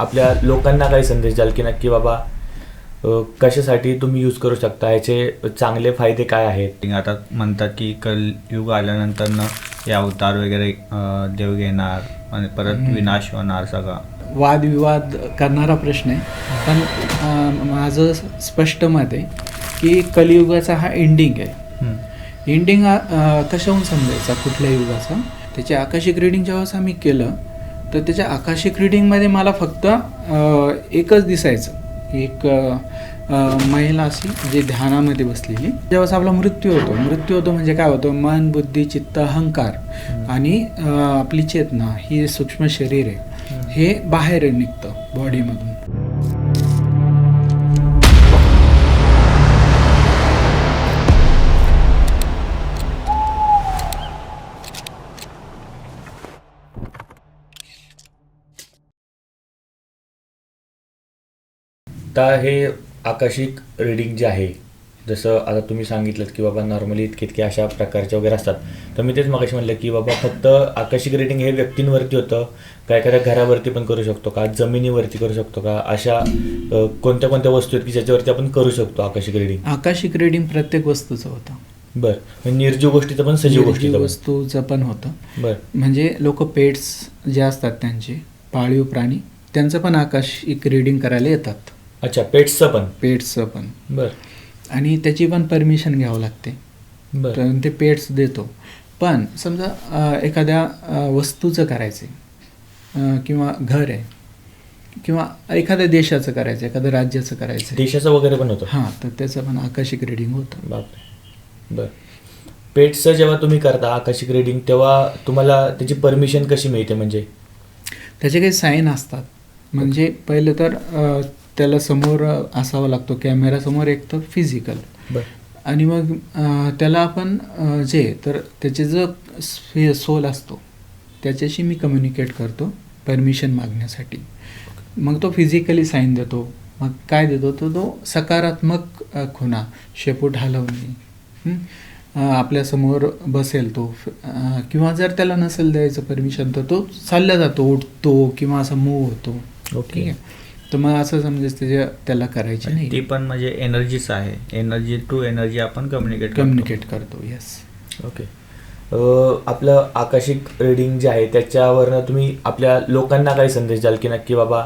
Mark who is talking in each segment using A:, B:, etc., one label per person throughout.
A: आपल्या लोकांना काही संदेश द्याल की नक्की बाबा कशासाठी तुम्ही यूज करू शकता? याचे चांगले फायदे काय आहेत?
B: आता म्हणतात की कलयुग आल्यानंतर न हे अवतार वगैरे देव घेणार आणि परत विनाश होणार सगळा.
C: वादविवाद करणारा प्रश्न आहे. पण माझं स्पष्ट मत आहे की कलियुगाचा हा एंडिंग आहे. एंडिंग हा कशाहून समजायचा? कुठल्या युगाचा? त्याचे आकाशिक रिडिंग जेव्हाच आम्ही केलं तर त्याच्या आकाशिक रिडिंगमध्ये मला फक्त एकच दिसायचं. एक महिला अशी जे ध्यानामध्ये बसलेली. जेव्हा आपला मृत्यू होतो मृत्यू होतो म्हणजे काय होतं? मन बुद्धी चित्त अहंकार आणि आपली चेतना ही सूक्ष्म शरीर आहे. हे बाहेर निघतं बॉडीमधून
A: आता हे आकाशिक रिडिंग जे आहे जसं आता तुम्ही सांगितलं की बाबा नॉर्मली इतके इतके अशा प्रकारचे वगैरे असतात. तर मी तेच मगाशी म्हणलं की बाबा फक्त आकाशिक रिडिंग हे व्यक्तींवरती होतं. का एखाद्या घरावरती पण करू शकतो का? जमिनीवरती करू शकतो का? अशा कोणत्या कोणत्या वस्तू आहेत की ज्याच्यावरती आपण करू शकतो आकाशिक रिडिंग
C: आकाशिक रिडिंग प्रत्येक वस्तूचं होतं.
A: बरं. निर्जीव गोष्टीचं पण सजीव पण.
C: वस्तूचं पण होतं.
A: बरं.
C: म्हणजे लोक पेट्स जे असतात त्यांचे पाळीव प्राणी त्यांचं पण आकाशिक रिडिंग करायला येतात.
A: अच्छा पेट्सचं पण.
C: पेट्सचं पण.
A: बरं.
C: आणि त्याची पण परमिशन घ्यावं लागते.
A: बरं.
C: तर ते पेट्स देतो. पण समजा अं, एखाद्या अं, वस्तूचं करायचं आहे किंवा घर आहे किंवा एखाद्या देशाचं करायचं आहे एखाद्या राज्याचं करायचं आहे
A: देशाचं वगैरे पण होतं.
C: हां तर त्याचं पण आकाशिक रिडिंग होतं.
A: बापरे. बर. पेट्सचं जेव्हा तुम्ही करता आकाशिक रिडिंग तेव्हा तुम्हाला त्याची परमिशन कशी मिळते म्हणजे?
C: त्याचे काही साईन असतात. म्हणजे पहिलं तर अ, त्याला समोर असावं लागतो कॅमेरासमोर एक तर फिजिकल
A: बर.
C: आणि मग त्याला आपण जे तर त्याचे जो सोल असतो त्याच्याशी मी कम्युनिकेट करतो परमिशन मागण्यासाठी. मग तो फिजिकली साईन देतो. मग काय देतो? तर तो सकारात्मक खुणा शेपूट हलवणे. आपल्यासमोर बसेल तो. किंवा जर त्याला नसेल द्यायचं परमिशन तर तो चालला जातो उठतो किंवा असा मूव होतो.
A: ओके.
C: आहे? तर मग असं समजायचं त्याच्या त्याला करायची
B: ती
C: नाही.
B: पण म्हणजे एनर्जीच आहे. एनर्जी टू एनर्जी आपण कम्युनिकेट
C: कम्युनिकेट करतो येस
A: ओके आपलं आकाशिक रिडिंग जे आहे त्याच्यावरनं तुम्ही आपल्या लोकांना काही संदेश द्याल की नक्की बाबा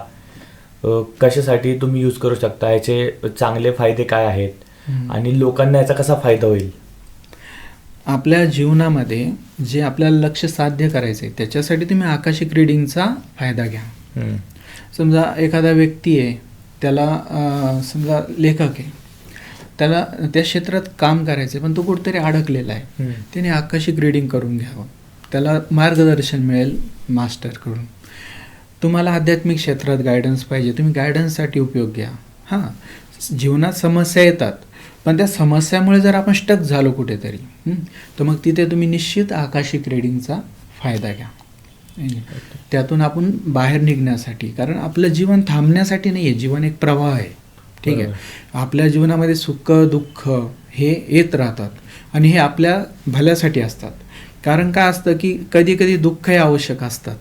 A: कशासाठी तुम्ही यूज करू शकता? याचे चांगले फायदे काय आहेत. आणि लोकांना याचा कसा फायदा होईल?
C: आपल्या जीवनामध्ये जे आपल्याला लक्ष साध्य करायचं आहे त्याच्यासाठी तुम्ही आकाशिक रिडिंगचा फायदा घ्या. समजा एखादा व्यक्ती आहे त्याला समजा लेखक आहे त्याला त्या क्षेत्रात काम करायचं आहे पण तो कुठेतरी अडकलेला आहे. त्याने आकाशिक रिडिंग करून घ्यावं. त्याला मार्गदर्शन मिळेल मास्टरकडून तुम्हाला आध्यात्मिक क्षेत्रात गायडन्स पाहिजे. तुम्ही गायडन्ससाठी उपयोग घ्या. हां. जीवनात समस्या येतात पण त्या समस्यामुळे जर आपण स्टक झालो कुठेतरी तर मग तिथे तुम्ही निश्चित आकाशिक रिडिंगचा फायदा घ्या. त्यातून आपण बाहेर निघण्यासाठी कारण आपलं जीवन थांबण्यासाठी नाही आहे जीवन एक प्रवाह आहे. ठीक आहे? आपल्या जीवनामध्ये सुख दुःख हे येत राहतात आणि हे आपल्या भल्यासाठी असतात. कारण काय असतं की कधी कधी दुःख हे आवश्यक असतात.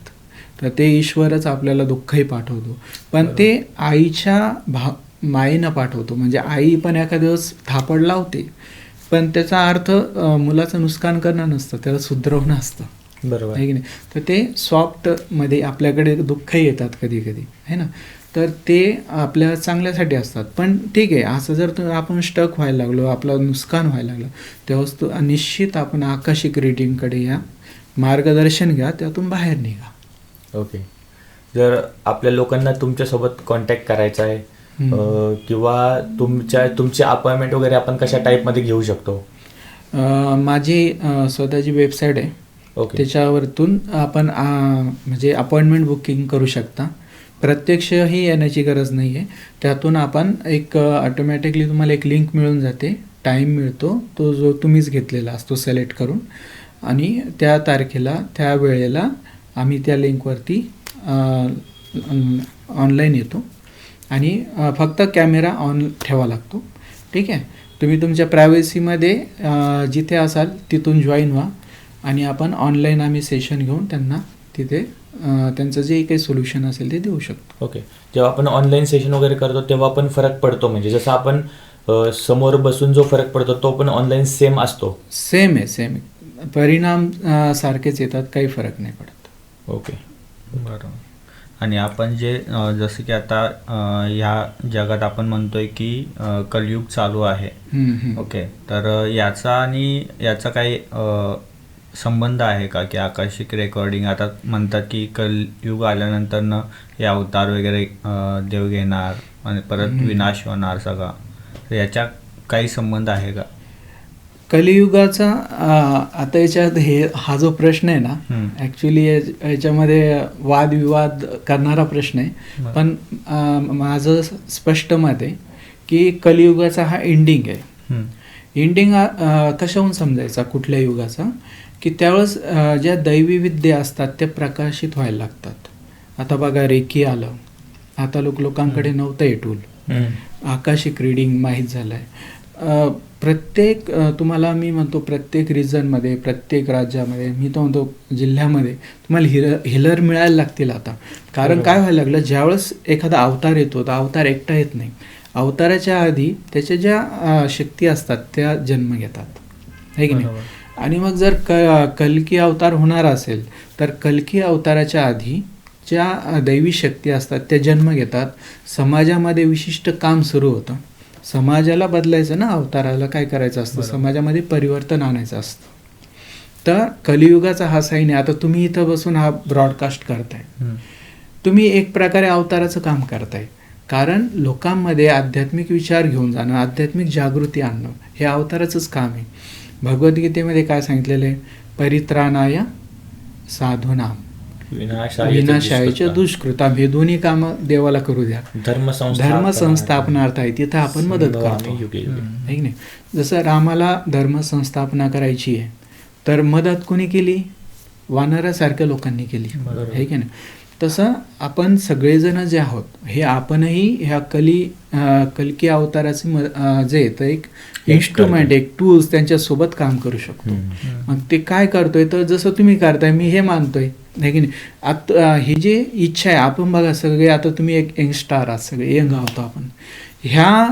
C: तर ते ईश्वरच आपल्याला दुःखही पाठवतो. पण ते आईच्या भा माईनं पाठवतो. म्हणजे आई पण एखाद्या दिवस थापड लावते. पण त्याचा अर्थ मुलाचं नुकसान करणं नसतं त्याला सुधरवणं असतं.
A: बरोबर.
C: आहे की नाही? तर ते सॉफ्टमध्ये आपल्याकडे दुःखही येतात कधी कधी आहे ना? तर ते आपल्या चांगल्यासाठी असतात. पण ठीक आहे असं जर तु- आपण स्टक व्हायला लागलो आपलं नुकसान व्हायला लागलं तेव्हाच तो निश्चित आपण आकाशिक रिडिंगकडे या मार्गदर्शन घ्या त्यातून बाहेर निघा.
A: ओके. जर आपल्या लोकांना तुमच्यासोबत कॉन्टॅक्ट करायचा आहे किंवा तुमच्या तुमची अपॉइंटमेंट वगैरे आपण कशा टाईपमध्ये घेऊ शकतो?
C: माझी स्वतःची वेबसाईट आहे.
A: ओके
C: त्याच्यावरतून आपण म्हणजे अपॉइंटमेंट बुकिंग करू शकता. प्रत्यक्षही येण्याची गरज नाही आहे त्यातून आपण एक ऑटोमॅटिकली तुम्हाला एक लिंक मिळून जाते. टाईम मिळतो. तो जो तुम्हीच घेतलेला असतो सिलेक्ट करून. आणि त्या तारखेला त्या वेळेला आम्ही त्या लिंकवरती ऑनलाईन येतो. आणि फक्त कॅमेरा ऑन ठेवा लागतो. ठीक आहे? तुम्ही तुमच्या प्रायव्हसीमध्ये जिथे असाल तिथून जॉईन व्हा. आणि आपण ऑनलाईन आम्ही सेशन घेऊन त्यांना तिथे त्यांचं जे काही सोल्युशन असेल ते देऊ शकतो.
A: ओके जेव्हा आपण ऑनलाईन सेशन वगैरे करतो तेव्हा पण फरक पडतो. म्हणजे जसं आपण समोर बसून जो फरक पडतो तो पण ऑनलाईन सेम असतो.
C: सेम आहे सेम आहे. परिणाम सारखेच येतात काही फरक नाही पडत.
A: ओके
B: बरोबर. आणि आपण जे जसं की आता ह्या जगात आपण म्हणतोय की कलयुग चालू आहे. ओके तर याचा आणि याचा काही संबंध आहे का की आकाशिक रेकॉर्डिंग आता म्हणतात की कलयुग आल्यानंतरनं हे अवतार वगैरे देव घेणार आणि परत. विनाश होणार सगळा तर याच्या काही संबंध आहे का
C: कलियुगाचा आता याच्यात हे हा जो प्रश्न आहे ना. ॲक्च्युली याच्यामध्ये वादविवाद करणारा प्रश्न आहे. पण माझं स्पष्ट मत आहे की कलियुगाचा हा एंडिंग आहे. एंडिंग कशाहून समजायचा कुठल्या युगाचा की त्यावेळेस ज्या दैवी विद्या असतात त्या प्रकाशित व्हायला लागतात. आता बघा रेकी आलं. आता लोक लोकांकडे नव्हतं हे टूल आकाशिक रिडिंग माहीत झालं आहे प्रत्येक तुम्हाला मी म्हणतो प्रत्येक रिजनमध्ये प्रत्येक राज्यामध्ये मी तो म्हणतो जिल्ह्यामध्ये तुम्हाला हिर हिलर मिळायला लागतील आता. कारण. काय व्हायला लागलं? ज्यावेळेस एखादा अवतार येतो तर अवतार एकटा येत नाही. अवताराच्या आधी त्याच्या ज्या शक्ती असतात त्या जन्म घेतात. है की नाही. आणि मग जर क कल्की अवतार होणार असेल तर कल्की अवताराच्या आधी ज्या दैवी शक्ती असतात त्या जन्म घेतात. समाजामध्ये विशिष्ट काम सुरू होतं. समाजाला बदलायचं ना अवताराला काय करायचं असतं. समाजामध्ये परिवर्तन आणायचं असतं. तर कलियुगाचा हा साईन आहे आता तुम्ही इथं बसून हा ब्रॉडकास्ट करताय. तुम्ही एक प्रकारे अवताराचं काम करताय. कारण लोकांमध्ये आध्यात्मिक विचार घेऊन जाणं आध्यात्मिक जागृती आणणं हे अवताराचंच काम आहे. भगवद्गीतेमध्ये काय सांगितलेलं आहे? परित्राणाय साधूनाम विनाशायच्या दुष्कृताम हे दोन्ही कामं देवाला करू द्या.
A: धर्म
C: धर्म संस्थापनार्थ आहे तिथं आपण मदत करतो. नाही? जसं रामाला धर्म संस्थापना करायची आहे तर मदत कोणी केली? वानरासारख्या लोकांनी केली.
B: बरोबर.
C: है की नाही? तसं आपण सगळेजण जे आहोत हे आपणही ह्या कली कल्की अवताराचे जे तर एक इन्स्ट्रुमेंट एक टूल्स त्यांच्यासोबत काम करू शकतो. मग ते काय करतोय? तर जसं तुम्ही करताय मी हे मानतोय. है की नाही? आता ही जी इच्छा आहे आपण बघा सगळे आता तुम्ही एक यंगस्टार आहात सगळे यंग आहोत आपण. ह्या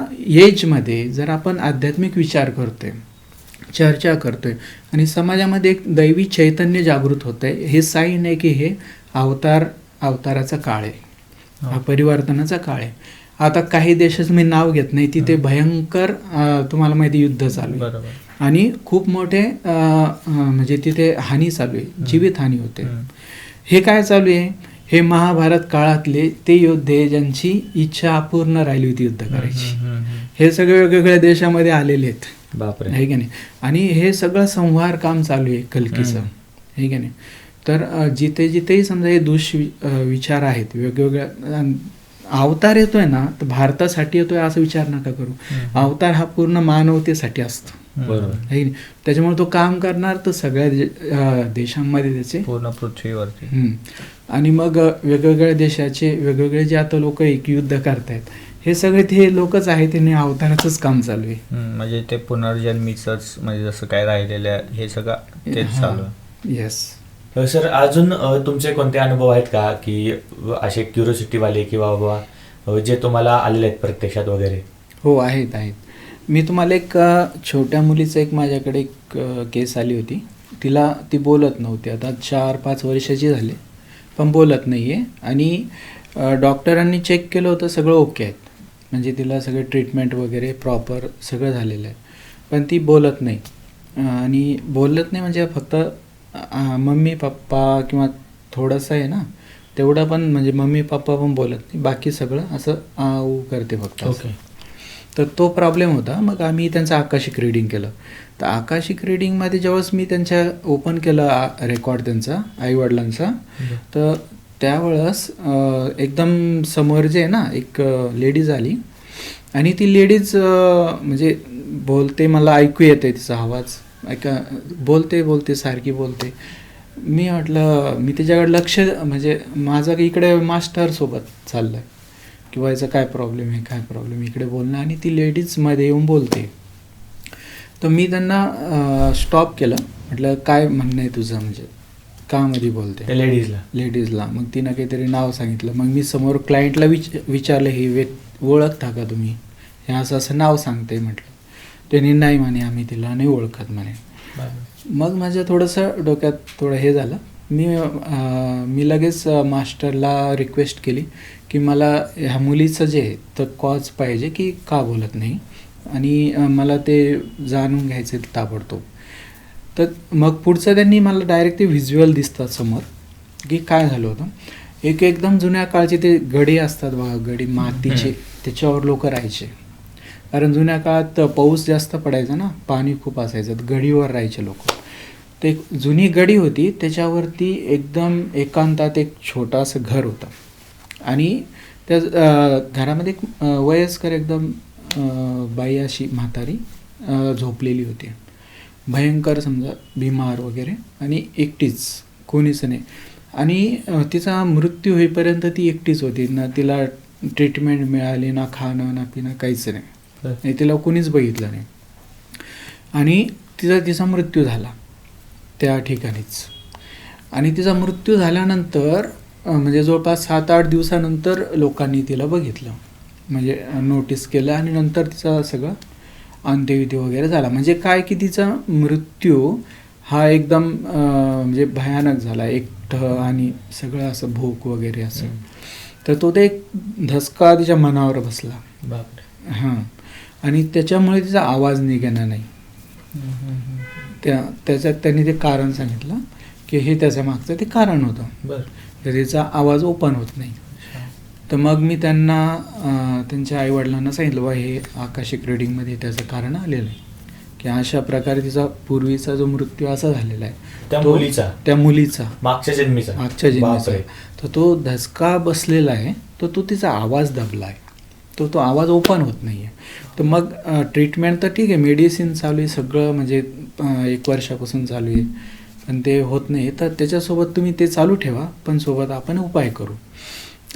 C: एजमध्ये जर आपण आध्यात्मिक विचार करतोय चर्चा करतोय आणि समाजामध्ये एक दैवी चैतन्य जागृत होत आहे हे साईन आहे की हे अवतार अवताराचा काळ आहे. हा. परिवर्तनाचा काळ आहे. आता काही देशाचं मी नाव घेत नाही तिथे भयंकर अं, तुम्हाला माहिती युद्ध चालू आहे. आणि खूप मोठे म्हणजे तिथे हानी चालू आहे जीवित हानी होते. हे काय चालू आहे? हे महाभारत काळातले ते योद्धे ज्यांची इच्छा अपूर्ण राहिली होती युद्ध करायची. हे सगळे वेगवेगळ्या देशामध्ये आलेले आहेत.
A: बापरे.
C: आहे की नाही? आणि हे सगळं संहार काम चालू आहे कलकीचं. आहे की नाही? तर जिथे जिथेही समजा हे दुष विचार आहेत वेगवेगळ्या अवतार येतोय ना तर भारतासाठी येतोय असा विचार नका करू. अवतार हा पूर्ण मानवतेसाठी असतो.
A: बरोबर?
C: त्याच्यामुळे तो काम करणार तर सगळ्या देशांमध्ये त्याचे.
B: पूर्ण पृथ्वीवरती.
C: हम्म. आणि मग वेगवेगळ्या देशाचे वेगवेगळे जे आता लोक एक युद्ध करतायत हे सगळे ते लोकच आहेत त्यांनी अवताराचंच काम चालू आहे.
B: म्हणजे ते पुनर्जन्मीचंच म्हणजे जसं काय राहिलेलं आहे हे सगळं तेच चालू आहे.
C: येस
A: सर अजून तुमचे कोणते अनुभव आहेत का? की असे क्युरिओसिटीवाले किंवा बाबा जे तुम्हाला आलेले आहेत प्रत्यक्षात वगैरे?
C: हो आहेत आहेत. मी तुम्हाला एक छोट्या मुलीचं एक माझ्याकडे एक केस आली होती. तिला ती बोलत नव्हती. आता चार पाच वर्षाची झाली पण बोलत नाही आहे आणि डॉक्टरांनी चेक केलं होतं सगळं ओके आहेत. म्हणजे तिला सगळे ट्रीटमेंट वगैरे प्रॉपर सगळं झालेलं आहे. पण ती बोलत नाही. आणि बोलत नाही म्हणजे फक्त अ, मम्मी पप्पा किंवा थोडंसं आहे ना तेवढं पण म्हणजे मम्मी पप्पा पण बोलत नाही. बाकी सगळं असं आ ऊ करते फक्त असं. तर तो प्रॉब्लेम होता. मग आम्ही त्यांचं आकाशिक रिडिंग केलं. तर आकाशिक रिडिंगमध्ये ज्यावेळेस मी त्यांच्या ओपन केलं रेकॉर्ड त्यांचा आईवडिलांचा तर त्यावेळेस अं, एकदम समोर जे आहे ना एक लेडीज आली. आणि ती लेडीज म्हणजे बोलते मला ऐकू येते तिचा आवाज. ऐका बोलते बोलते सारखी बोलते. मी म्हटलं मी तिच्याकडे लक्ष म्हणजे माझं इकडे मास्टर सोबत चाललं आहे किंवा याचा काय प्रॉब्लेम आहे काय प्रॉब्लेम इकडे बोलणं. आणि ती लेडीजमध्ये येऊन बोलते. तर मी त्यांना स्टॉप केलं. म्हटलं काय म्हणणं आहे तुझं? म्हणजे कामध्ये बोलते?
A: त्या लेडीजला
C: लेडीजला मग तिनं काहीतरी नाव सांगितलं. मग मी समोर क्लायंटला विच विचारलं ही व्यक् ओळखता का तुम्ही? हे असं असं नाव सांगते म्हटलं. त्यांनी नाही म्हणे आम्ही तिला नाही ओळखत म्हणे. मग माझ्या थोडंसं डोक्यात थोडं हे झालं. मी मी लगेच मास्टरला रिक्वेस्ट केली की मला ह्या मुलीचं जे आहे तर कॉज पाहिजे की का बोलत नाही? आणि मला ते जाणून घ्यायचे ताबडतोब. तर मग पुढचं त्यांनी मला डायरेक्ट ते व्हिज्युअल दिसतात समोर की काय झालं होतं. एक एकदम जुन्या काळचे ते गडी असतात बघा गडी मातीचे त्याच्यावर लोक राहायचे. कारण जुन्या काळात पाऊस जास्त पडायचा ना पाणी खूप असायचं गडीवर राहायचे लोक. ते एक जुनी गडी होती त्याच्यावरती एकदम एकांतात एक छोटासं घर होतं. आणि त्या घरामध्ये एक वयस्कर एकदम बाई अशी म्हातारी झोपलेली होती. भयंकर समजा बिमार वगैरे आणि एकटीच कोणीच नाही. आणि तिचा मृत्यू होईपर्यंत ती एकटीच होती. ना तिला ट्रीटमेंट मिळाली ना खाणं ना पिणं काहीच नाही. आणि तिला कोणीच बघितलं नाही. आणि तिचा तिचा मृत्यू झाला. त्या ठिकाणीच. आणि तिचा मृत्यू झाल्यानंतर म्हणजे जवळपास सात आठ दिवसानंतर लोकांनी तिला बघितलं. म्हणजे नोटीस केलं आणि नंतर तिचा सगळं अंत्यविधी वगैरे झाला. म्हणजे काय की तिचा मृत्यू हा एकदम म्हणजे भयानक झाला. एकटं आणि सगळं असं भूक वगैरे असं. तर तो ते एक धसका तिच्या मनावर बसला.
A: बापरे.
C: हां. आणि त्याच्यामुळे तिचा आवाज निघेना नाही. त्या त्याच्यात त्यांनी ते कारण सांगितलं की हे त्याच्या मागचं ते कारण होतं.
A: बर.
C: तर तिचा आवाज ओपन होत नाही. तर मग मी त्यांना त्यांच्या आईवडिलांना सांगितलं बा हे आकाशिक रिडिंगमध्ये त्याचं कारण आलेलं आहे. की अशा प्रकारे तिचा पूर्वीचा जो मृत्यू असा झालेला आहे
A: त्या
C: तो-
A: मुलीचा?
C: त्या मुलीचा.
A: मागच्या जन्मीचा?
C: मागच्या जन्माचा. तर तो धसका बसलेला आहे तर तो तिचा आवाज दबला आहे. तो तो आवाज ओपन होत नाही आहे तर मग ट्रीटमेंट तर ठीक आहे. मेडिसिन चालू आहे. सगळं म्हणजे एक वर्षापासून चालू आहे. पण ते होत नाही. तर त्याच्यासोबत तुम्ही ते चालू ठेवा. पण सोबत आपण उपाय करू.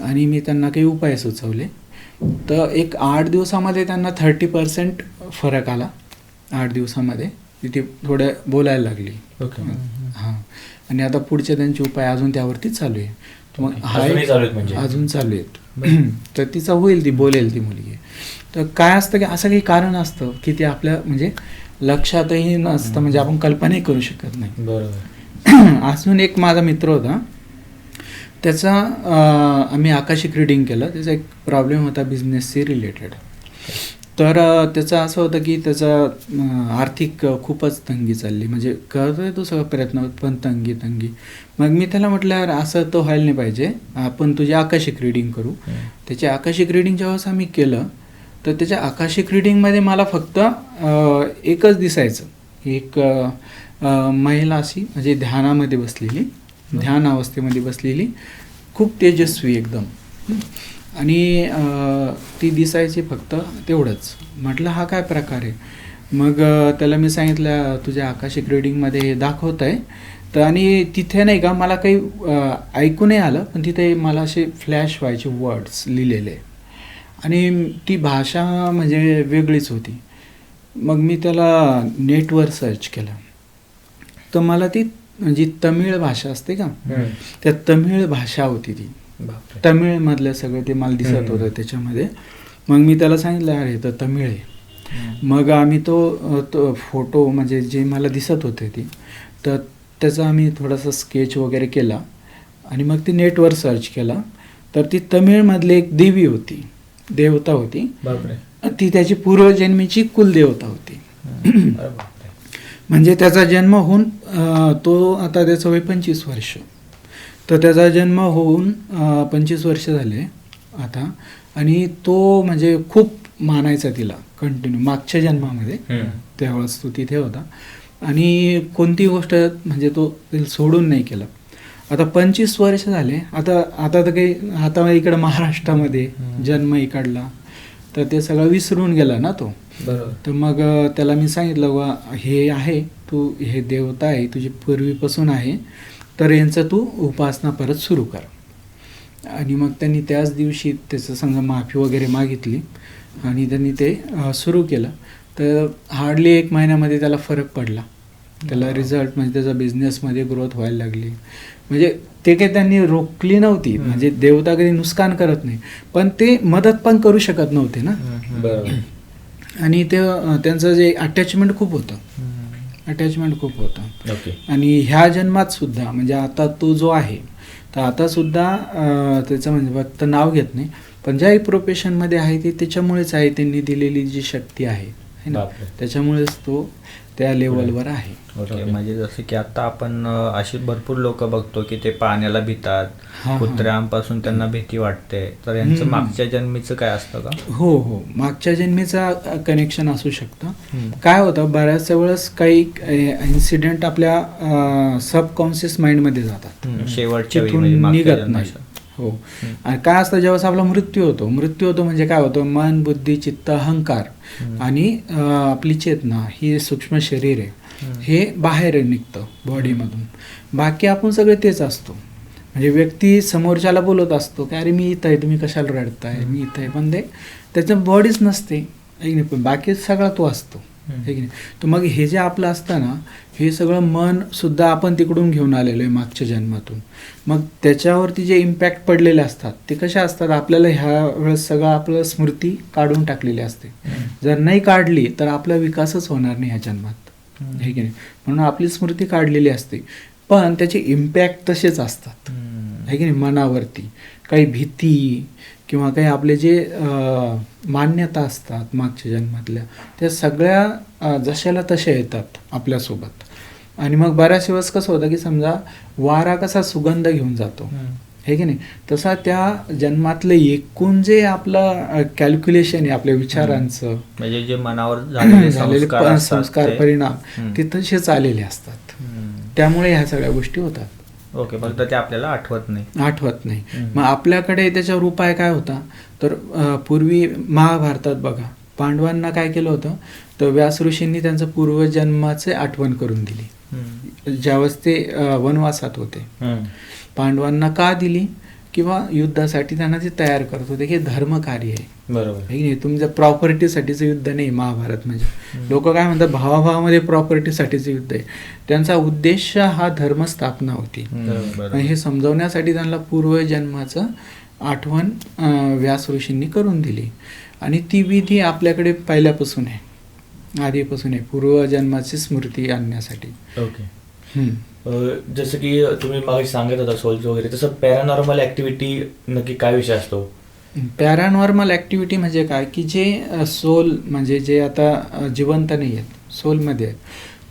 C: आणि मी त्यांना काही उपाय सुचवले. तर एक आठ दिवसामध्ये त्यांना थर्टी पर्सेंट फरक आला. आठ दिवसामध्ये. तिथे थोडं बोलायला लागली.
A: ओके
C: हां. आणि आता पुढचे त्यांचे उपाय अजून त्यावरती चालू आहे. मग हा
A: अजूनही
C: एक-
A: चालू आहेत म्हणजे?
C: अजून चालू आहेत. तर तिचा होईल ती बोलेल ती मुलगी. तर काय असतं की असं काही कारण असतं की ते आपल्या म्हणजे लक्षातही नसतं म्हणजे आपण कल्पनाही करू शकत नाही.
A: बरोबर.
C: अजून एक माझा मित्र होता. त्याचा अं, आम्ही आकाशिक रिडिंग केलं. त्याचा एक प्रॉब्लेम होता बिझनेसशी रिलेटेड तर त्याचं असं होतं की त्याचा आर्थिक खूपच तंगी चालली. म्हणजे करतोय तो सगळं प्रयत्न पण तंगी तंगी. मग मी त्याला म्हटलं यार असं तर व्हायला नाही पाहिजे. आपण तुझी आकाशिक रिडिंग करू. त्याची आकाशिक रिडिंग जेव्हा आम्ही केलं तर त्याच्या आकाशिक रिडिंगमध्ये मला फक्त एकच दिसायचं. एक महिला अशी म्हणजे ध्यानामध्ये बसलेली ध्यान अवस्थेमध्ये बसलेली खूप तेजस्वी एकदम. आणि ती दिसायची फक्त तेवढंच. म्हटलं हा काय प्रकार आहे? मग त्याला मी सांगितलं तुझ्या आकाशिक रिडिंगमध्ये हे दाखवत आहे तर आणि तिथे नाही का मला काही अं, ऐकू नाही आलं पण तिथे मला असे फ्लॅश व्हायचे वर्ड्स लिहिलेले. आणि ती भाषा म्हणजे वेगळीच होती. मग मी त्याला नेटवर सर्च केलं. तर मला ती जी तमिळ भाषा असते का. त्या तमिळ भाषा होती ती. तमिळमधलं सगळं ते मला दिसत. होतं त्याच्यामध्ये. मग मी त्याला सांगितलं अरे तर तमिळ आहे. मग आम्ही तो तो फोटो म्हणजे जे मला दिसत होते ती तर त्याचा आम्ही थोडासा स्केच वगैरे केला आणि मग ती नेटवर सर्च केला. तर ती तमिळमधली एक देवी होती देवता होती. ती त्याची पूर्वजन्मीची कुलदेवता होती. म्हणजे त्याचा जन्म होऊन तो आता त्याचं वय पंचवीस वर्ष. तर त्याचा जन्म होऊन पंचवीस वर्ष झाले आता. आणि तो म्हणजे खूप मानायचा तिला कंटिन्यू मागच्या जन्मामध्ये. त्यावेळेस तो तिथे होता. आणि कोणती गोष्ट म्हणजे तो सोडून नाही केलं. आता पंचवीस वर्ष झाले. आता आता तर काही आता इकडं महाराष्ट्रामध्ये. जन्म इकडला. तर ते सगळं विसरून गेला ना तो.
A: बरोबर.
C: तर मग त्याला मी सांगितलं वा हे आहे तू हे देवता आहे तुझी पूर्वीपासून आहे. तर यांचं तू उपासना परत सुरू कर. आणि मग त्यांनी त्याच दिवशी त्याचं समजा माफी वगैरे मागितली आणि त्यांनी ते सुरू केलं. तर हार्डली एक महिन्यामध्ये त्याला फरक पडला. त्याला रिझल्ट म्हणजे त्याचा बिझनेसमध्ये ग्रोथ व्हायला लागली. म्हणजे ते काही त्यांनी रोखली नव्हती. म्हणजे देवता कधी नुकसान करत नाही. पण ते मदत पण करू शकत नव्हते ना.
A: बरोबर.
C: आणि ते त्यांचं जे अटॅचमेंट खूप होतं. अटॅचमेंट खूप होतं.
A: ओके
C: आणि ह्या जन्मात सुद्धा म्हणजे आता तो जो आहे तर आता सुद्धा त्याचं म्हणजे फक्त नाव घेत नाही पण ज्याही प्रोफेशनमध्ये आहे ते त्याच्यामुळेच आहे त्यांनी दिलेली जी शक्ती आहे. है ना
A: बापरे.
C: त्याच्यामुळेच तो त्या लेवलवर आहे
B: ओके म्हणजे जसं की आता आपण अ, अशी भरपूर लोक बघतो की ते पाण्याला भितात
C: हा.
B: कुत्र्यांपासून त्यांना भीती वाटते तर यांचं
C: हम्म.
B: मागच्या जन्मीचं काय असतं का
C: हो हो मागच्या जन्मीचा कनेक्शन असू शकतं
B: हम्म.
C: काय होतं बऱ्याचशा वेळेस काही इन्सिडेंट आपल्या सबकॉन्शियस माइंडमध्ये जातात
B: शेवटच्या वेळी
C: तिथून
B: म्हणजे मागच्या
C: निघत नाही
B: जन्माच्या.
C: हो आणि काय असतं जेव्हा आपला मृत्यू होतो मृत्यू होतो म्हणजे काय होतं मन बुद्धी चित्त अहंकार. आणि आपली चेतना ही सूक्ष्म शरीर आहे. हे बाहेर निघतं बॉडीमधून बाकी आपण सगळे तेच असतो म्हणजे व्यक्ती समोरच्याला बोलत असतो की अरे मी इथं आहे तुम्ही कशाला रडताय मी इथं आहे पण ते त्याचं बॉडीच नसते की नाही? पण बाकी सगळा तो असतो. है की नाही? तर मग हे जे आपलं असतं ना हे सगळं मन सुद्धा आपण तिकडून घेऊन आलेलो आहे मागच्या जन्मातून. मग त्याच्यावरती जे इम्पॅक्ट पडलेले असतात ते कसे असतात? आपल्याला ह्या वेळेस सगळं आपलं स्मृती काढून टाकलेली असते. जर नाही काढली तर आपला विकासच होणार नाही ह्या जन्मात. हे की नाही? म्हणून आपली स्मृती काढलेली असते. पण त्याचे इम्पॅक्ट तसेच असतात. आहे की नाही? मनावरती. काही भीती किंवा काही आपले जे मान्यता असतात मागच्या जन्मातल्या त्या सगळ्या जशाला तशा येतात आपल्यासोबत. आणि मग बऱ्याच वेळेस कसं होतं की समजा वारा कसा सुगंध घेऊन जातो. हे की नाही? तसा त्या जन्मातलं एकूण जे आपलं कॅल्क्युलेशन आहे आपल्या विचारांचं
B: म्हणजे जे मनावर झालेले संस्कार
C: परिणाम. ते तसेच आलेले असतात. त्यामुळे ह्या सगळ्या गोष्टी होतात.
B: ओके फक्त ते आपल्याला आठवत नाही.
C: आठवत नाही. मग आपल्याकडे त्याच्यावर उपाय काय होता? तर पूर्वी महाभारतात बघा पांडवांना काय केलं होतं? तर व्यास ऋषींनी त्यांचं पूर्वजन्माचे आठवण करून दिली. ज्यावेळेस ते वनवासात होते. पांडवांना का दिली? किंवा युद्धासाठी त्यांना ते तयार करत. होते हे धर्म कार्य आहे.
A: बरोबर.
C: है तुमच्या प्रॉपर्टीसाठीचं युद्ध नाही महाभारत म्हणजे. लोक काय म्हणतात भावाभावामध्ये प्रॉपर्टीसाठीचं युद्ध आहे. त्यांचा उद्देश हा धर्मस्थापना होती. हे समजवण्यासाठी त्यांना पूर्वजन्माचं आठवण व्यास ऋषींनी करून दिली. आणि ती विधी आपल्याकडे पहिल्यापासून आहे. आधीपासून आहे. पूर्वजन्माची स्मृती आणण्यासाठी.
A: ओके. जसं की तुम्ही मागे सांगत होता सोलचं वगैरे तसं पॅरानॉर्मल ऍक्टिव्हिटी नक्की काय विषय असतो?
C: पॅरानॉर्मल ॲक्टिव्हिटी म्हणजे काय? की जे सोल म्हणजे जे आता जिवंत नाही आहेत सोलमध्ये आहेत.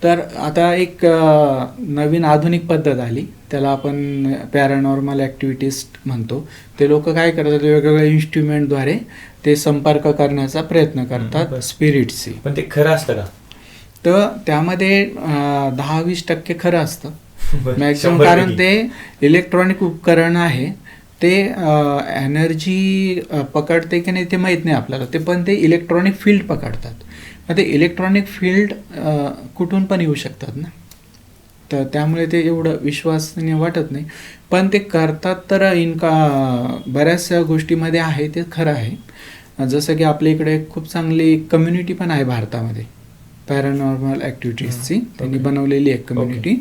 C: तर आता एक नवीन आधुनिक पद्धत आली. त्याला आपण पॅरानॉर्मल ॲक्टिव्हिटीज म्हणतो. ते लोक काय करतात? वेगवेगळ्या इन्स्ट्रुमेंटद्वारे ते संपर्क करण्याचा प्रयत्न. करतात स्पिरिटशी
A: पण ते खरं असतं का?
C: तर त्यामध्ये दहा वीस टक्के खरं असतं. मॅक्सिमम
A: शंभर
C: कारण. ते इलेक्ट्रॉनिक उपकरण आहे. ते एनर्जी पकडते की नाही ते माहीत नाही आपल्याला. ते पण ते इलेक्ट्रॉनिक फील्ड पकडतात. मग ते इलेक्ट्रॉनिक फील्ड कुठून पण येऊ शकतात ना. तर त्यामुळे ते एवढं विश्वासनीय वाटत नाही. पण ते करतात तर इनका बऱ्याचशा गोष्टीमध्ये आहे ते खरं आहे. जसं की आपल्या इकडे खूप चांगली कम्युनिटी पण आहे भारतामध्ये. पॅरानॉर्मल ॲक्टिव्हिटीजची त्यांनी. बनवलेली एक कम्युनिटी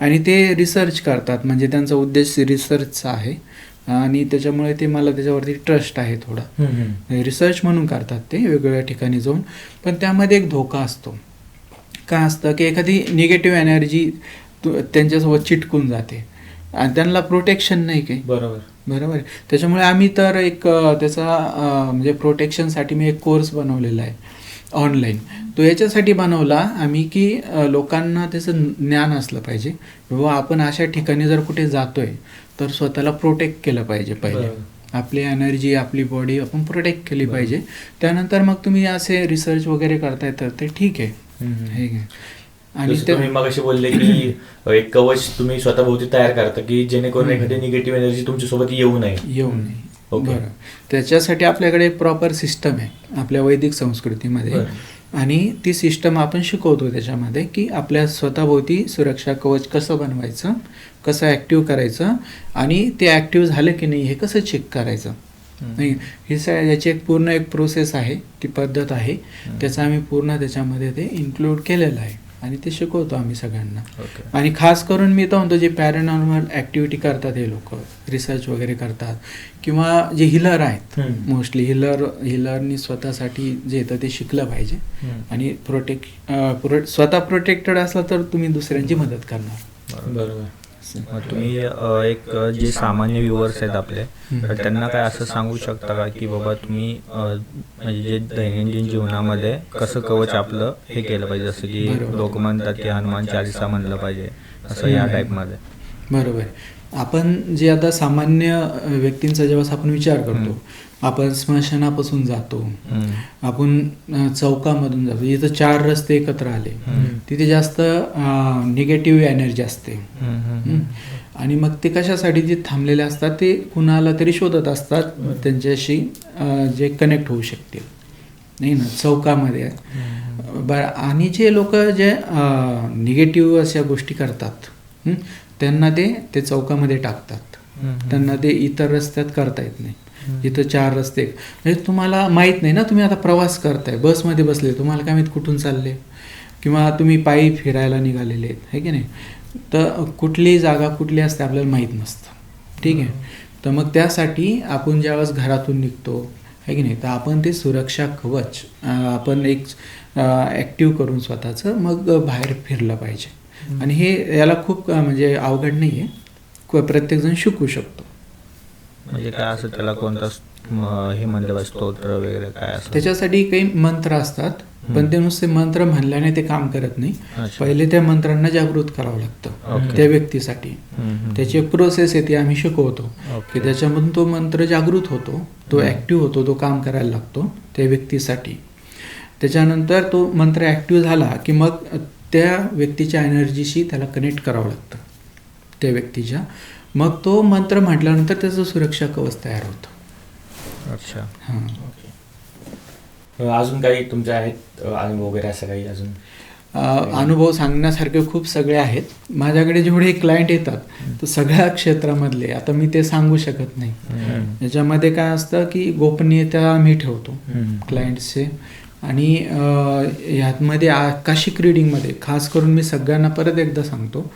C: आणि ते रिसर्च करतात. म्हणजे त्यांचा उद्देश रिसर्चचा आहे. आणि त्याच्यामुळे ते मला त्याच्यावरती ट्रस्ट आहे थोडा. रिसर्च म्हणून करतात ते वेगवेगळ्या ठिकाणी जाऊन. पण त्यामध्ये एक धोका असतो. काय असतं की एखादी निगेटिव्ह एनर्जी त्यांच्यासोबत चिटकून जाते. आणि त्यांना प्रोटेक्शन नाही काही.
A: बरोबर.
C: बरोबर. त्याच्यामुळे आम्ही तर एक त्याचा म्हणजे प्रोटेक्शनसाठी मी एक कोर्स बनवलेला आहे. ऑनलाईन तो याच्यासाठी बनवला आम्ही की लोकांना त्याचं ज्ञान असलं पाहिजे बाबा आपण अशा ठिकाणी जर कुठे जातोय तर स्वतःला प्रोटेक्ट केलं पाहिजे पहिले. आपली एनर्जी आपली बॉडी आपण प्रोटेक्ट केली. पाहिजे त्यानंतर मग तुम्ही असे रिसर्च वगैरे करताय तर ते ठीक आहे. हे. आणि
A: तुम्ही मगाशी बोलले की एक कवच तुम्ही स्वतःभोवती तयार करता की जेणेकरून. एखादी निगेटिव्ह एनर्जी तुमच्यासोबत येऊ नये
C: येऊ नये
A: ओके.
C: बरं त्याच्यासाठी आपल्याकडे एक प्रॉपर सिस्टम आहे आपल्या वैदिक संस्कृतीमध्ये. आणि ती सिस्टम आपण शिकवतो त्याच्यामध्ये की आपल्या स्वतःभोवती सुरक्षा कवच कसं बनवायचं कसं ॲक्टिव्ह करायचं आणि ते ॲक्टिव्ह झालं की नाही हे कसं चेक करायचं नाही ही स याची एक पूर्ण एक प्रोसेस आहे ती पद्धत आहे. त्याचं आम्ही पूर्ण त्याच्यामध्ये ते इन्क्लूड केलेलं आहे आणि ते शिकवतो आम्ही सगळ्यांना.
B: ओके.
C: आणि खास करून मी तर म्हणतो जे पॅरानॉर्मल ॲक्टिव्हिटी करतात हे लोक रिसर्च वगैरे करतात किंवा जे हिलर आहेत. मोस्टली हिलर हिलरनी स्वतःसाठी जे येतं ते शिकलं पाहिजे. आणि प्रोटेक्ट प्रो स्वतः प्रोटेक्टेड असला तर तुम्ही दुसऱ्यांची मदत करणार.
A: बरोबर.
B: मग तुम्ही एक जे सामान्य व्ह्युअर्स आहेत आपले. तर त्यांना काय असं सांगू शकता का की बाबा तुम्ही म्हणजे जे दैनंदिन जीवनामध्ये कसं कवच आपलं हे केलं पाहिजे जसं की. लोक म्हणतात की हनुमान चालिसा म्हणलं पाहिजे असं या. टाईपमध्ये
C: बरोबर आपण जे आता सामान्य व्यक्तींचा जेव्हा आपण विचार करतो आपण स्मशानापासून जातो. आपण चौकामधून जातो. इथं चार रस्ते एकत्र आले. तिथे जास्त निगेटिव्ह एनर्जी असते. आणि मग ते कशासाठी जे थांबलेले असतात ते कुणाला तरी शोधत असतात. त्यांच्याशी जे कनेक्ट होऊ शकतील. नाही ना? चौकामध्ये. बर आणि जे लोक जे निगेटिव्ह अशा गोष्टी करतात त्यांना ते ते चौकामध्ये टाकतात. त्यांना ते इतर रस्त्यात करता येत नाही. जिथं चार रस्ते म्हणजे तुम्हाला माहीत नाही ना तुम्ही आता प्रवास करताय बसमध्ये बसले तुम्हाला काय माहीत कुठून चालले? किंवा तुम्ही पायी फिरायला निघालेले आहेत है की नाही? तर कुठली जागा कुठली असते आपल्याला माहीत नसतं. ठीक आहे? तर मग त्यासाठी आपण ज्यावेळेस घरातून निघतो है की नाही? तर आपण ते सुरक्षा कवच आपण एक ॲक्टिव्ह करून स्वतःचं मग बाहेर फिरलं पाहिजे. आणि हे याला खूप म्हणजे अवघड नाही आहे प्रत्येकजण शिकू शकतो.
B: म्हणजे काय असं त्याला कोणता हे म्हणलं पाहिजे स्तोत्र वगैरे काय असं?
C: त्याच्यासाठी काही मंत्र असतात पण ते नुसते मंत्र म्हणल्याने ते काम करत नाही. पहिले त्या मंत्रांना जागृत करावं लागतं. त्या व्यक्तीसाठी. त्याची एक प्रोसेस आहे ती आम्ही शिकवतो. की त्याच्यामधून तो मंत्र जागृत होतो तो ॲक्टिव्ह होतो तो काम करायला लागतो त्या व्यक्तीसाठी. त्याच्यानंतर तो मंत्र ॲक्टिव्ह झाला की मग त्या व्यक्तीच्या एनर्जीशी त्याला कनेक्ट करावं लागतं. त्या व्यक्तीच्या. मग तो मंत्र म्हटल्यानंतर त्याचं सुरक्षा कवच तयार होतं.
B: अच्छा.
C: हां.
A: अजून काही तुमचे आहेत अनुभव वगैरे असं काही अजून?
C: अनुभव सांगण्यासारखे खूप सगळे आहेत. माझ्याकडे जेवढे क्लायंट येतात तर सगळ्या क्षेत्रामधले आता मी ते सांगू शकत नाही. याच्यामध्ये काय असतं की गोपनीयता मी ठेवतो
A: हम्म.
C: क्लायंट्सचे आणि ह्यातमध्ये आकाशिक रिडिंगमध्ये खास करून मी सगळ्यांना परत एकदा सांगतो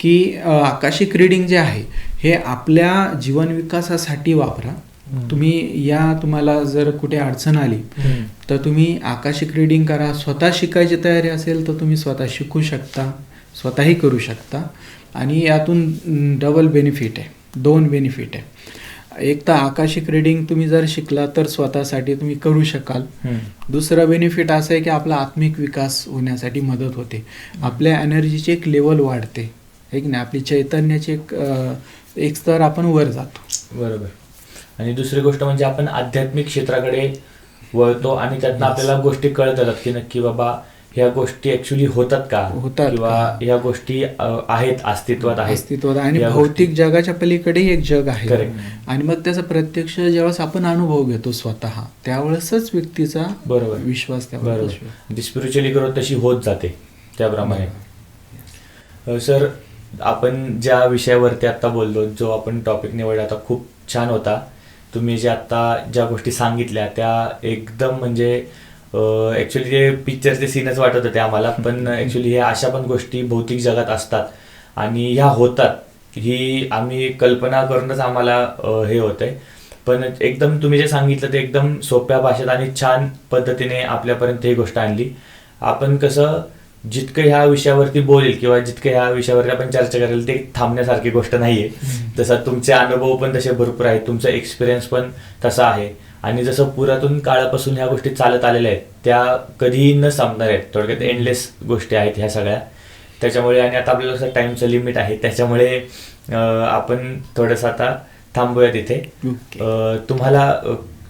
C: की आकाशिक रिडिंग जे आहे हे आपल्या जीवन विकासासाठी वापरा. तुम्ही या तुम्हाला जर कुठे अडचण आली तर तुम्ही आकाशिक रिडिंग करा. स्वतः शिकायची तयारी असेल तर तुम्ही स्वतः शिकू शकता स्वतःही करू शकता. आणि यातून डबल बेनिफिट आहे. दोन बेनिफिट आहे. एक तर आकाशिक रिडिंग तुम्ही जर शिकला तर स्वतःसाठी तुम्ही करू शकाल. दुसरं बेनिफिट असं आहे की आपला आत्मिक विकास होण्यासाठी मदत होते. आपल्या एनर्जीची एक लेवल वाढते. है की नाही आपली चैतन्याची एक एक स्तर आपण वर जातो.
A: बरोबर. आणि दुसरी गोष्ट म्हणजे आपण आध्यात्मिक क्षेत्राकडे वळतो आणि त्यातनं आपल्याला गोष्टी कळत जातात की नक्की बाबा ह्या गोष्टी ऍक्च्युली होतात का?
C: होतात
A: किंवा
C: का?
A: ह्या गोष्टी आहेत अस्तित्वात आहेत.
C: अस्तित्वात आणि भौतिक जगाच्या पलीकडेही एक जग आहे. आणि मग त्याचा प्रत्यक्ष ज्यावेळेस आपण अनुभव घेतो स्वतः त्यावेळेसच व्यक्तीचा
A: बरोबर.
C: विश्वास त्यावर
A: बरोबर. स्पिरिच्युअली ग्रोथ तशी होत जाते त्याप्रमाणे. सर आपण ज्या विषयावरती आता बोललो जो आपण टॉपिक निवडला आता खूप छान होता. तुम्ही जे आता ज्या गोष्टी सांगितल्या त्या एकदम म्हणजे ॲक्च्युली ते पिक्चरचे सीनच वाटत होते आम्हाला पण ॲक्च्युली हे अशा पण गोष्टी भौतिक जगात असतात. आणि ह्या होतात. ही आम्ही कल्पना करूनच आम्हाला हे होतंय. पण एकदम तुम्ही जे सांगितलं ते एकदम सोप्या भाषेत आणि छान पद्धतीने आपल्यापर्यंत ही गोष्ट आणली. आपण कसं जितकं ह्या विषयावरती बोलेल किंवा जितकं ह्या विषयावरती आपण चर्चा करेल ते थांबण्यासारखी गोष्ट नाहीये. जसं तुमचे अनुभव पण तसे भरपूर आहेत तुमचा एक्सपिरियन्स पण तसा आहे. आणि जसं पुरातून काळापासून ह्या गोष्टी चालत आलेल्या आहेत त्या कधीही न संपणार आहेत. थोडक्यात एंडलेस गोष्टी आहेत ह्या सगळ्या. त्याच्यामुळे आणि आता आपल्याला कसं टाईमचं लिमिट आहे त्याच्यामुळे आपण थोडंसं आता थांबूया तिथे तुम्हाला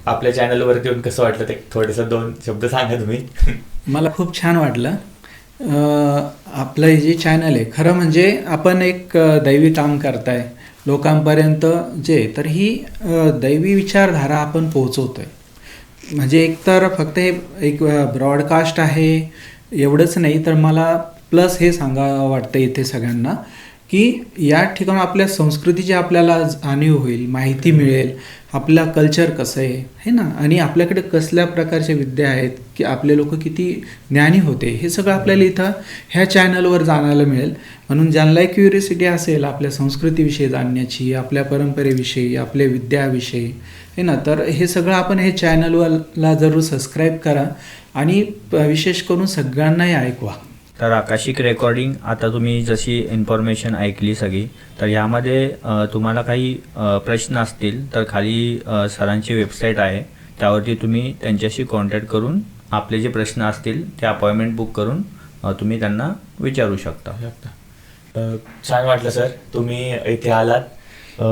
A: आपल्या चॅनलवरती येऊन कसं वाटलं ते थोडंसं दोन शब्द सांगा तुम्ही.
C: मला खूप छान वाटलं. आपलं हे जे चॅनल आहे खरं म्हणजे आपण एक दैवी काम करताय. लोकांपर्यंत जे तर ही दैवी विचारधारा आपण पोहोचवतो आहे म्हणजे एक तर फक्त हे एक ब्रॉडकास्ट आहे एवढंच नाही तर मला प्लस हे सांगा वाटतं इथे सगळ्यांना. की या ठिकाणी आपल्या संस्कृतीची आपल्याला जाणीव होईल माहिती मिळेल आपला कल्चर कसं आहे हे ना? आणि आपल्याकडे कसल्या प्रकारच्या विद्या आहेत की आपले लोक किती ज्ञानी होते हे सगळं आपल्याला इथं ह्या चॅनलवर जाणायला मिळेल. म्हणून ज्यांनाही क्युरियोसिटी असेल आपल्या संस्कृतीविषयी जाणण्याची आपल्या परंपरेविषयी आपल्या विद्याविषयी हे ना? तर हे सगळं आपण हे चॅनलवरला जरूर सबस्क्राईब करा आणि प- विशेष करून सगळ्यांनाही ऐकवा.
B: तर आकाशिक रेकॉर्डिंग आता तुम्ही जशी इन्फॉर्मेशन ऐकली सगळी तर ह्यामध्ये तुम्हाला काही प्रश्न असतील तर खाली सरांची वेबसाईट आहे. त्यावरती तुम्ही त्यांच्याशी कॉन्टॅक्ट करून आपले जे प्रश्न असतील ते अपॉइंटमेंट बुक करून तुम्ही त्यांना विचारू शकता.
A: छान वाटलं सर. तुम्ही इथे आलात.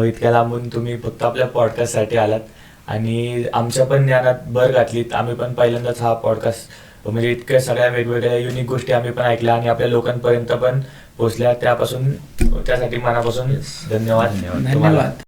A: इतक्या लांबून तुम्ही फक्त आपल्या पॉडकास्टसाठी आलात. आणि आमच्या पण ज्ञानात भर घातलीत. आम्ही पण पहिल्यांदाच हा पॉडकास्ट म्हणजे इतक्या सगळ्या वेगवेगळ्या युनिक गोष्टी आम्ही पण ऐकल्या आणि आपल्या लोकांपर्यंत पण पोहोचल्या त्यापासून त्यासाठी मनापासून धन्यवाद
B: धन्यवाद.
C: धन्यवाद